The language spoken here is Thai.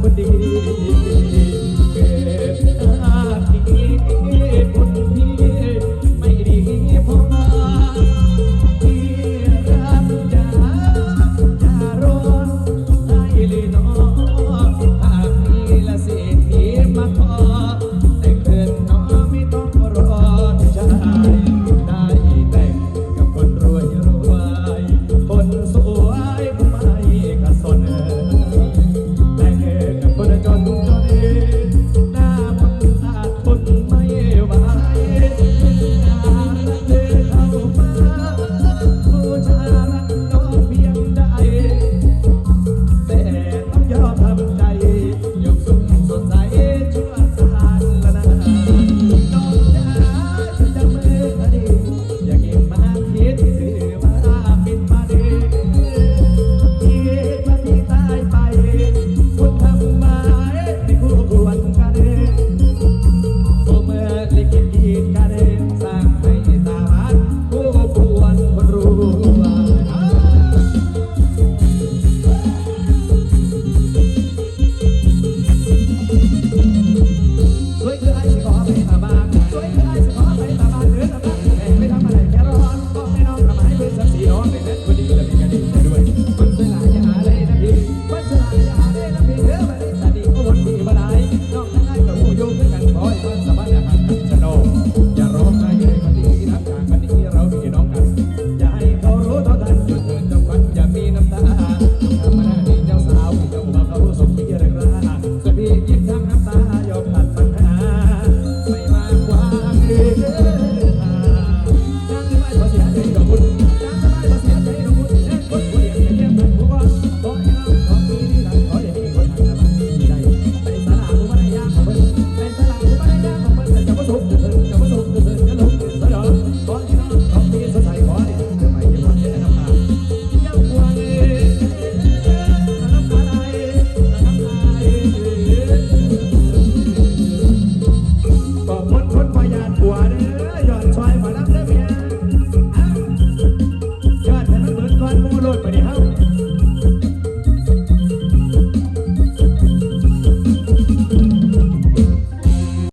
คนดีเกิด ไม่ทำอะไรแค่ร้อนก็ไม่นอนกระหมายเป็นสักสีน้องเลยน